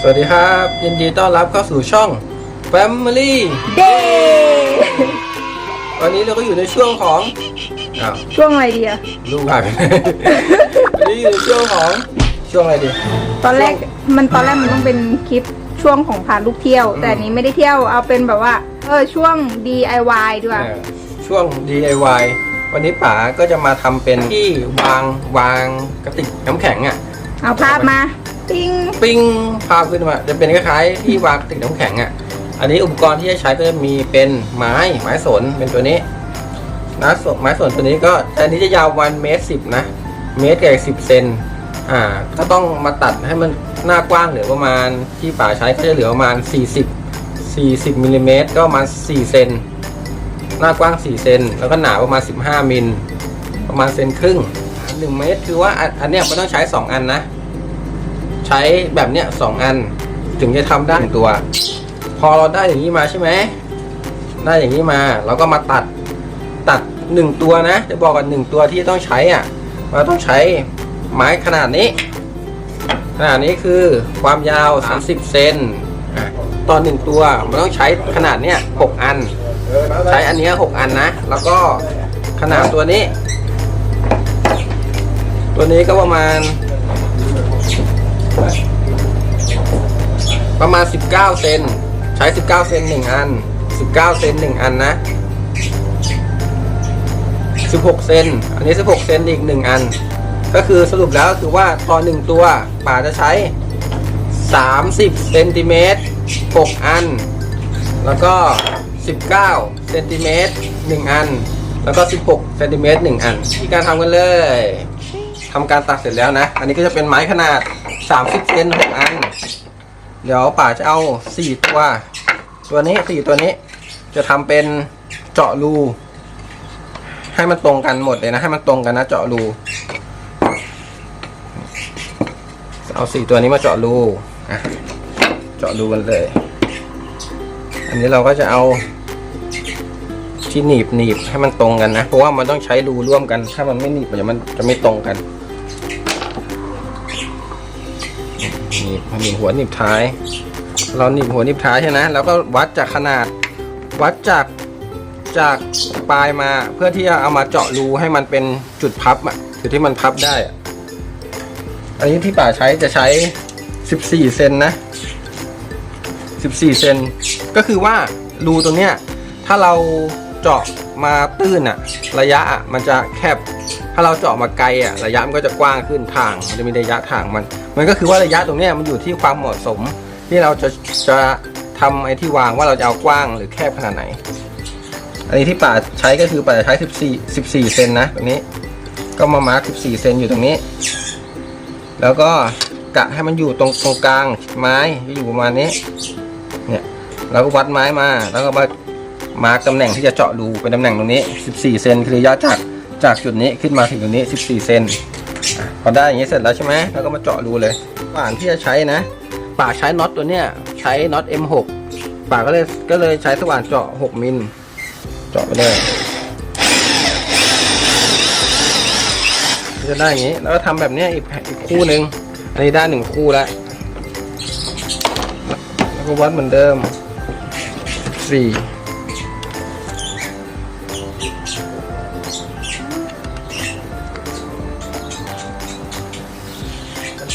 สวัสดีครับ ยินดีต้อนรับเข้าสู่ช่อง Family เด้วันนี้เราก็อยู่ในช่วงของอ้าวช่วงอะไรดีอะลูกหายไปวันนี้อยู่ในช่วงของช่วงอะไรดี ตอนแรกมันตอนแรกมันต้องเป็นคลิปช่วงของพาลูกเที่ยวอืมแต่อันนี้ไม่ได้เที่ยวเอาเป็นแบบว่า เออช่วง DIY ดีกว่า เออช่วง DIY วันนี้ป๋าก็จะมาทำเป็นที่วางวางกระติกน้ำแข็งอะ เอาภาพมาปิ้งปิ้งภาพขึ้นมาจะเป็นคล้ายๆที่วางกระติกน้ำแข็งอะ อันนี้อุปกรณ์ที่จะใช้ก็จะมีเป็นไม้ไม้สนเป็นตัวนี้นะสนไม้สนตัวนี้ก็อันนี้จะยาววันเมตรสิบนะ เมตรกับสิบเซนอ่า ก็ต้องมาตัดให้มันหน้ากว้างเหลือประมาณที่ป่าใช้ก็จะเหลือประมาณ 40 40มิลลิเมตรก็ประมาณ4เซนหน้ากว้าง4เซนแล้วก็หนาประมาณ 15มิลประมาณเซนครึ่ง 1 เมตร คือว่าอันเนี้ยมันต้องใช้ 2 อันนะ ใช้แบบเนี้ยสองอัน ถึงจะทำได้หนึ่งตัว พอเราได้อย่างนี้มาใช่ไหมได้อย่างนี้มาเราก็มาตัดตัดหนึ่งตัวนะ จะบอกกันหนึ่งตัวที่ต้องใช้อะเราต้องใช้ไม้ขนาดนี้ขนาดนี้คือความยาว 30 เซนตอนหนึ่งตัวมันต้องใช้ขนาดเนี้ย6อัน ใช้อันเนี้ย6อันนะ แล้วก็ขนาดตัวนี้ ตัวนี้ก็ประมาณ ประมาณ 19 เซนใช้ 19 เซน1อัน 19 เซน1อันนะ 16 เซนอันนี้ 16 เซนอีก 1 อัน ก็คือสรุปแล้วคือว่าต่อ1ตัวป่าจะใช้ 30 เซนติเมตร 6 อัน แล้วก็ 19 เซนติเมตร 1 อัน แล้วก็ 16 เซนติเมตร 1 อัน ที่การทำกันเลย ทำการตัดเสร็จแล้วนะ อันนี้ก็จะเป็นไม้ขนาด30เซน6อัน เดี๋ยวป่าจะเอาสี่ตัวตัวนี้สี่ตัวนี้ จะทำเป็นเจาะรูให้มันตรงกันหมดเลยนะ ให้มันตรงกันนะเจาะรูเอาสี่ตัวนี้มาเจาะรูอะเจาะรูกันเลย อันนี้เราก็จะเอาที่หนีบหนีบให้มันตรงกันนะ เพราะว่ามันต้องใช้รูร่วมกัน ถ้ามันไม่หนีบเดี๋ยวมันจะไม่ตรงกัน นีบหนีหัวหนีบท้าย เราหนีบหัวหนีบท้ายใช่ไหมแล้วก็วัดจากขนาด วัดจากจากปลายมาเพื่อที่จะเอามาเจาะรูให้มันเป็นจุดพับอะจุดที่มันพับได้อะอันนี้ที่ป่าใช้จะใช้ 14 เซนนะ 14 เซน ก็คือว่ารูตรงเนี้ย ถ้าเราเจาะมาตื้นอะระยะอะมันจะแคบ ถ้าเราเจาะมาไกลอะระยะมันก็จะกว้างขึ้นทาง มันจะมีระยะทางมัน มันก็คือว่าระยะตรงนี้มันอยู่ที่ความเหมาะสม ที่เราจะจะทำไอ้ที่วางว่าเราจะเอากว้างหรือแคบขนาดไหน อันนี้ที่ป่าใช้ก็คือป่าใช้ 14 14เซนนะตรงนี้ ก็มามาร์ค14เซนอยู่ตรงนี้ แล้วก็กะให้มันอยู่ตรงตรงกลางไม้อยู่ประมาณนี้ เนี่ยเราก็วัดไม้มาแล้วก็มามาร์กตำแหน่งที่จะเจาะรูเป็นตำแหน่งตรงนี้ 14 เซนคือระยะจากจากจุดนี้ขึ้นมาถึงตรงนี้ 14 เซน พอได้อย่างนี้เสร็จแล้วใช่ไหมแล้วก็มาเจาะรูเลยป่านที่จะใช้นะป่าใช้น็อตตัวเนี้ยใช้น็อต M6 ป่าก็เลยก็เลยใช้สว่านเจาะ 6 มิล เจาะไปเลยจะได้อย่างนี้ แล้วก็ทำแบบเนี้ยอีกอีกคู่หนึ่งอันนี้ได้หนึ่งคู่แล้ว แล้วก็วัดเหมือนเดิมสี่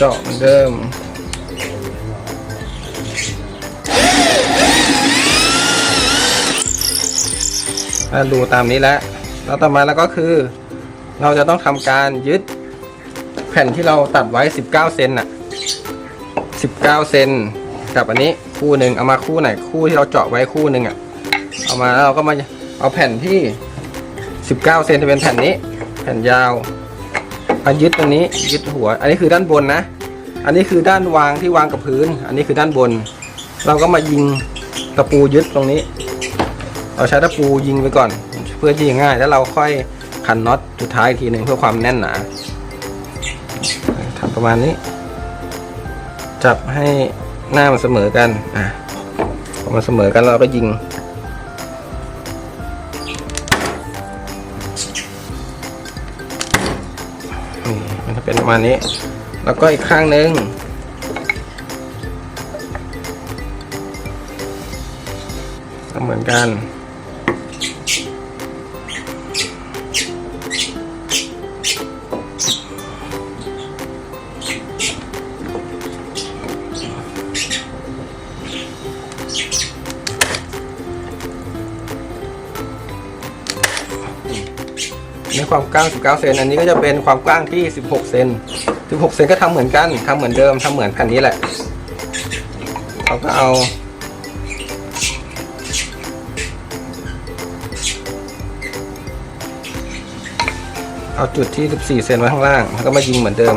เจาะเหมือนเดิมอะรูตามนี้แล้วแล้วต่อมาแล้วก็คือ เราจะต้องทำการยึดแผ่นที่เราตัดไว้ 19 เซนน่ะ 19 เซนกับอันนี้คู่หนึ่งเอามาคู่ไหนคู่ที่เราเจาะไว้คู่หนึ่งอะ เอามาแล้วเราก็มาเอาแผ่นที่ 19 เซนจะเป็นแผ่นนี้ แผ่นยาวมายึดตรงนี้ยึดหัว อันนี้คือด้านบนนะ อันนี้คือด้านวางที่วางกับพื้น อันนี้คือด้านบน เราก็มายิงตะปูยึดตรงนี้ เราใช้ตะปูยิงไปก่อน เพื่อยิงง่าย แล้วเราค่อยขันน็อตสุดท้ายอีกทีหนึ่งเพื่อความแน่นหนาทำประมาณนี้ จับให้หน้ามันเสมอกันอะพอมันเสมอกันเราก็ยิงนี่มันจะเป็นประมาณนี้ แล้วก็อีกข้างหนึ่งทำเหมือนกัน ในความกว้าง 19 เซน อันนี้ก็จะเป็นความกว้างที่ 16 เซน 16เซนก็ทำเหมือนกันทำเหมือนเดิมทำเหมือนแผ่นนี้แหละเราก็เอาเอาจุดที่ 14 เซนไว้ข้างล่าง แล้วก็มายิงเหมือนเดิม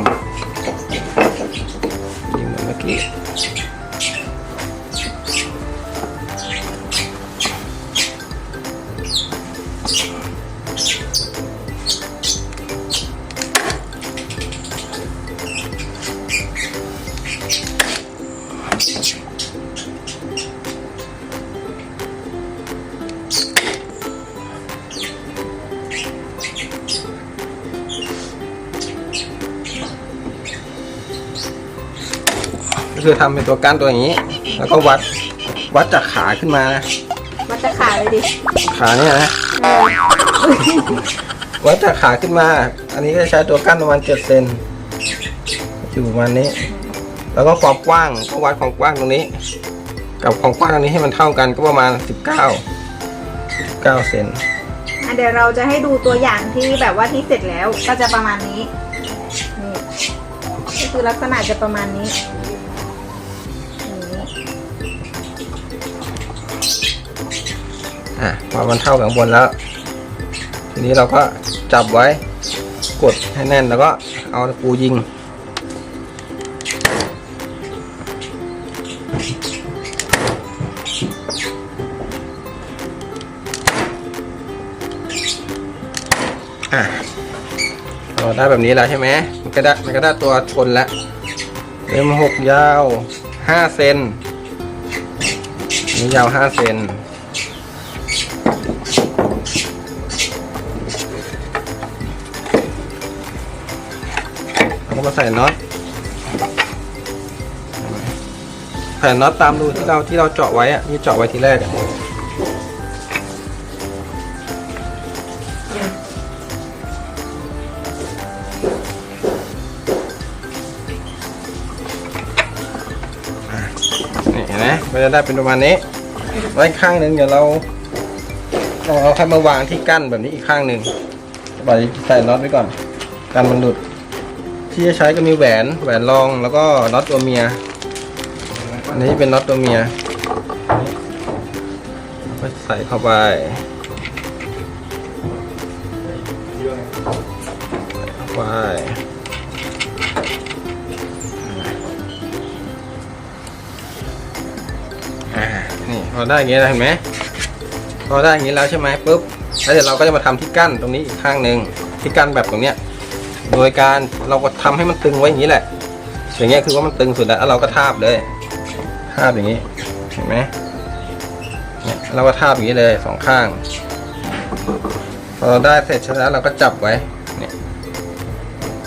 คือทำเป็นตัวกั้นตัวอย่างนี้ แล้วก็วัดวัดจากขาขึ้นมานะวัดจะขาเลยดิขาเนี่ยนะวัดจากขาขึ้นมา อันนี้ก็จะใช้ตัวกั้นประมาณเจ็ดเซนอยู่ประมาณนี้ แล้วก็ความกว้างก็วัดความกว้างตรงนี้ กับความกว้างตรงนี้ให้มันเท่ากันก็ประมาณสิบเก้าเก้าเซนอะเดี๋ยวเราจะให้ดูตัวอย่างที่แบบว่าที่เสร็จแล้วก็จะประมาณนี้นี่ก็คือลักษณะจะประมาณนี้นี่ อะพอมันเท่ากันข้างบนแล้ว ทีนี้เราก็จับไว้กดให้แน่นแล้วก็เอาตะปูยิงอะเราได้แบบนี้แล้วใช่ไหมมันก็ได้มันก็ได้ตัวชนแล้วเอ็มหกยาวห้าเซนนนี่ยาวห้าเซน ก็มาใส่น็อตแผ่นน็อตตามรูที่เราที่เราเจาะไว้อะที่เจาะไว้ทีแรกอะนี่เห็นไหมมันจะได้เป็นประมาณนี้ ไว้ข้างหนึ่งเดี๋ยวเราเราเอาค่อยมาวางที่กั้นแบบนี้อีกข้างหนึ่งบ่อยใส่น็อตไว้ก่อนกันมันหลุด ที่จะใช้ก็มีแหวนแหวนรองแล้วก็น็อตตัวเมียอันนี้เป็นน็อตตัวเมียก็ใส่เข้าไปเข้าไปนี่พอได้อย่างงี้แล้วเห็นไหมพอได้อย่างนี้แล้วใช่ไหมปุ๊บแล้วเดี๋ยวเราก็จะมาทำที่กั้นตรงนี้อีกข้างหนึ่งที่กั้นแบบตรงเนี้ย โดยการเราก็ทำให้มันตึงไว้อย่างนี้แหละ อย่างเงี้ยคือว่ามันตึงสุดแล้วเราก็ทาบเลยทาบอย่างนี้เห็นไหมเนี่ยเราก็ทาบอย่างนี้เลยสองข้างพอเราได้เสร็จแล้วเราก็จับไว้เนี่ย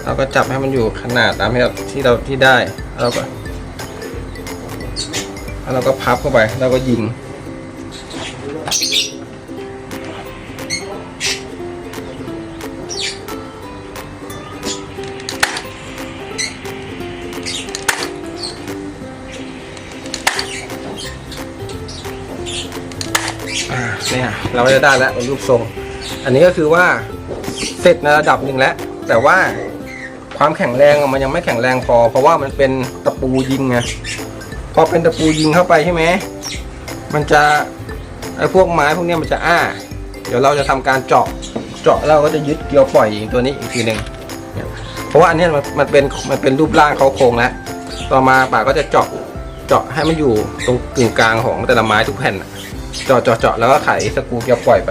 เราก็จับให้มันอยู่ขนาดตามที่เราที่เราที่ได้เราก็แล้วเราก็พับเข้าไป แล้วก็ยิง เราจะได้แล้วเป็นรูปทรง อันนี้ก็คือว่าเสร็จในระดับหนึ่งแล้ว แต่ว่าความแข็งแรงมันยังไม่แข็งแรงพอ เพราะว่ามันเป็นตะปูยิงไงพอเป็นตะปูยิงเข้าไปใช่ไหมมันจะไอ้พวกไม้พวกนี้มันจะอ้า เดี๋ยวเราจะทำการเจาะเจาะเราก็จะยึดเกลียวปล่อยอีกตัวนี้อีกทีหนึ่งเพราะว่าอันนี้มันมันเป็นมันเป็นรูปร่างเขาโครงแล้วต่อมาป่าก็จะเจาะเจาะให้มันอยู่ตรงกึ่งกลางของแต่ละไม้ทุกแผ่นอะ เจาะเจาะเจาะแล้วก็ไขสกรูเกียวปล่อยไป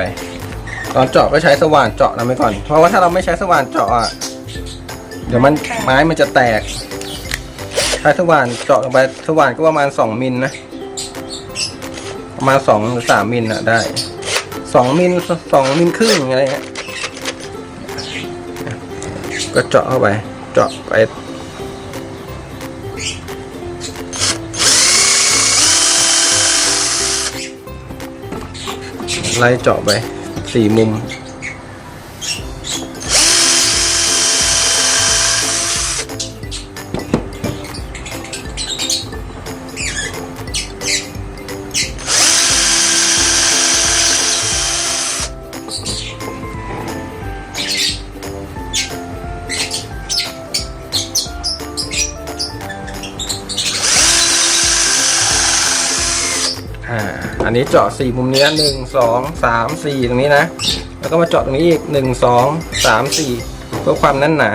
ตอนเจาะก็ใช้สว่านเจาะนะไปก่อน เพราะว่าถ้าเราไม่ใช้สว่านเจาะอะเดี๋ยวมันไม้มันจะแตก ใช้สว่านเจาะลงไปสว่านก็ประมาณสองมิลนะประมาณสองหรือสามมิลอะได้สองมิลสองมิลครึ่งอะไรเงี้ยก็เจาะเข้าไป เจาะไป ไล่เจาะไปสี่มุม นนี้เจาะสี่มุมนี้หนึ่งสองสามสี่ตรงนี้นะ แล้วก็มาเจาะตรงนี้อีกหนึ่งสองสามสี่เพื่อความแน่นหนา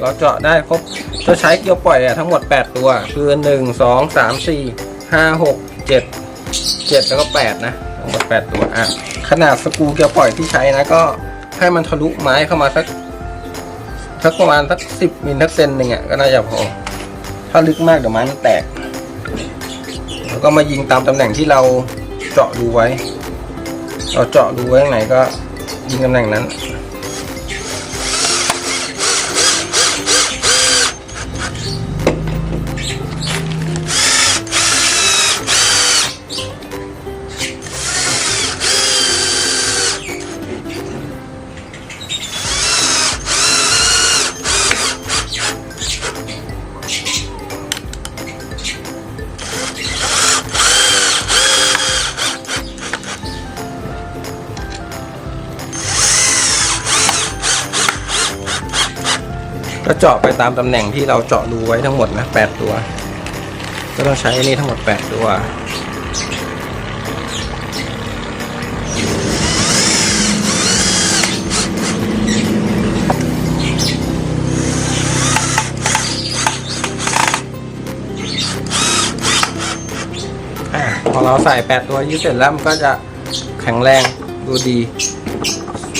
เราเจาะได้ครบจะใช้เกลียวปล่อยอะทั้งหมด 8 ตัว คือ 1 2 3 4 5 6 7 7 แล้วก็ 8 นะทั้งหมด 8 ตัวอะขนาดสกูเกลียวปล่อยที่ใช้นะก็ให้มันทะลุไม้เข้ามาสักสักประมาณสักสิบมิลสักเซนหนึ่งอะก็น่าจะพอ ถ้าลึกมากเดี๋ยวไม้มันแตก แล้วก็มายิงตามตำแหน่งที่เราเจาะรูไว้ เราเจาะรูไว้ตรงไหนก็ยิงตำแหน่งนั้น ก็เจาะไปตามตำแหน่งที่เราเจาะรูไว้ทั้งหมดนะ8ตัว ก็ต้องใช้นนี้ทั้งหมด8ตัวพอเราใส่8ตัวยืดเสร็จแล้วมันก็จะแข็งแรงดูดี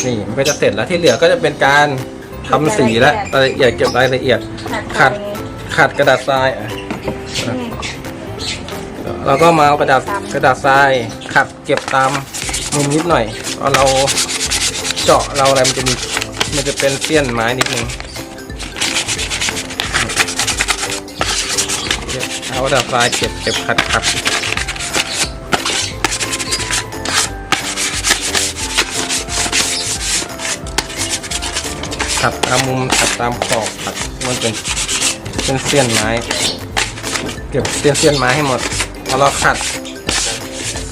นี่มันก็จะเสร็จแล้วที่เหลือก็จะเป็นการ ทำสีและรายละเอียดเก็บรายละเอียดขัดขัดกระดาษทรายอะนี่เราก็มาเอากระดาษกระดาษทรายขัดเก็บตามมุมนิดหน่อยเพราะเราเจาะเราอะไรมันจะมีมันจะเป็นเสี้ยนไม้นิดนึงเอากระดาษทรายเก็บเก็บขัดขัด ขัดตามมุมขัดตามขอบขัดมันเป็นเป็นเสี้ยนไม้ เก็บเสี้ยนเสี้ยนไม้ให้หมดพอเราขัด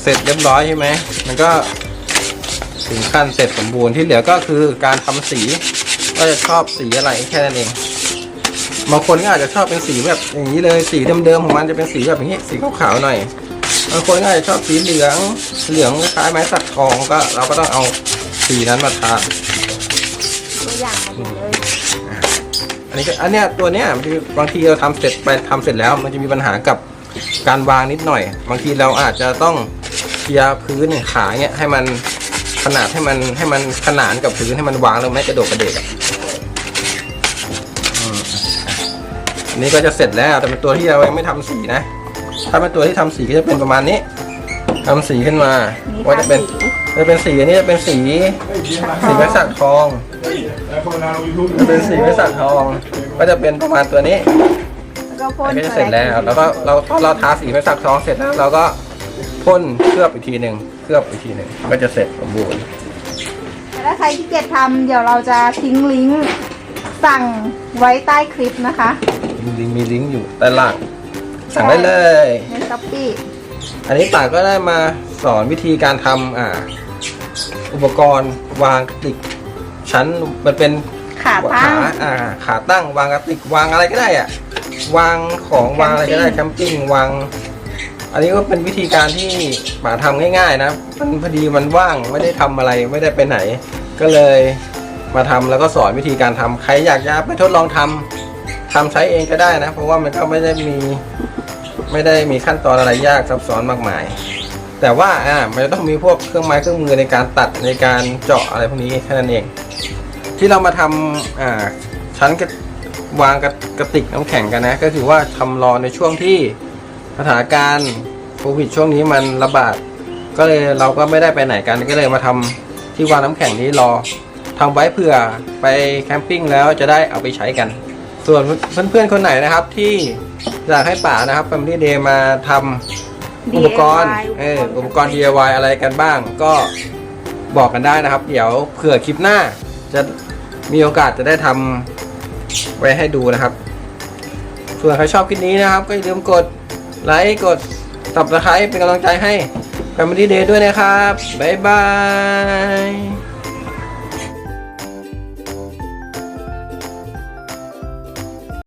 เสร็จเรียบร้อยใช่ไหมมันก็ถึงขั้นเสร็จสมบูรณ์ที่เหลือก็คือการทำสีว่าจะชอบสีอะไรแค่นั้นเองบางคนก็อาจจะชอบเป็นสีแบบอย่างนี้เลยสีเดิมๆของมันจะเป็นสีแบบอย่างนี้สีขาวๆหน่อยบางคนก็อาจจะชอบสีเหลืองเหลืองคล้ายไม้สักทองก็เราก็ต้องเอาสีนั้นมาทา อย่างมาดูเลยอันนี้ก็อันเนี้ยตัวเนี้ยบางทีบางทีเราทำเสร็จไปทำเสร็จแล้ว มันจะมีปัญหากับการวางนิดหน่อย บางทีเราอาจจะต้องเคลียร์พื้นเนี่ยขาเนี้ยให้มันขนาดให้มันให้มันขนานกับพื้นให้มันวางแล้วไม่กระโดดกระเดกอะอืมอันนี้ก็จะเสร็จแล้วแต่เป็นตัวที่เรายังไม่ทำสีนะ ถ้าเป็นตัวที่ทำสีก็จะเป็นประมาณนี้ ทำสีขึ้นมานี่ว่าจะเป็นทาสีจะเป็นสีอันนี้จะเป็นสี สีไม้สักทองแล้วคนเรายูทูบจะเป็นสีไม้สักทอง ก็จะเป็นประมาณตัวนี้แล้วก็พ่นก็จะเสร็จแล้ว แล้วก็เราพอเราทาสีไม้สักทองเสร็จแล้วเราก็พ่นเคลือบอีกทีหนึ่งเคลือบอีกทีหนึ่งก็จะเสร็จสมบูรณ์แต่ถ้าใครที่เกียจทำเดี๋ยวเราจะทิ้งลิงก์สั่งไว้ใต้คลิปนะคะมีลิงก์มีลิงก์อยู่ด้านล่างสั่งได้เลยในช้อปปี้ อันนี้ต่างก็ได้มาสอนวิธีการทำอ่า อุปกรณ์วางกระติกชั้นมันเป็นขาตั้งขาอ่า ขาตั้งวางกระติกวางอะไรก็ได้อะวางของวางอะไรก็ได้แคมปิ้งวาง อันนี้ก็เป็นวิธีการที่ป่าทำง่าย ๆ นะมันพอดีมันว่างไม่ได้ทำอะไรไม่ได้ไปไหน ก็เลยมาทำแล้วก็สอนวิธีการทำใครอยากจะไปทดลองทำทำใช้เองก็ได้นะ เพราะว่ามันก็ไม่ได้มี ไม่ได้มีขั้นตอนอะไรยากซับซ้อนมากมาย แต่ว่าอ่ามันจะต้องมีพวกเครื่องไม้เครื่องมือในการตัดในการเจาะอะไรพวกนี้แค่นั้นเอง ที่เรามาทำอ่าชั้นกระวางกระกระติกน้ำแข็งกันนะ ก็คือว่าทำรอในช่วงที่สถานการณ์โควิดช่วงนี้มันระบาด ก็เลยเราก็ไม่ได้ไปไหนกันก็เลยมาทำที่วางน้ำแข็งนี้รอทำไว้เผื่อไปแคมปิ้งแล้วจะได้เอาไปใช้กัน ส่วนเพื่อนๆคนไหนนะครับที่อยากให้ป่านะครับ Family Day มาทำอุปกรณ์ DIY เอออุปกรณ์ DIY อะไรกันบ้าง ก็บอกกันได้นะครับ เดี๋ยวเผื่อคลิปหน้า จะมีโอกาสจะได้ทำไว้ให้ดูนะครับ ส่วนใครชอบคลิปนี้นะครับ ก็อย่าลืมกดไลค์กด subscribe เป็นกำลังใจให้ Family Day ด้วยนะครับ บ๊ายบาย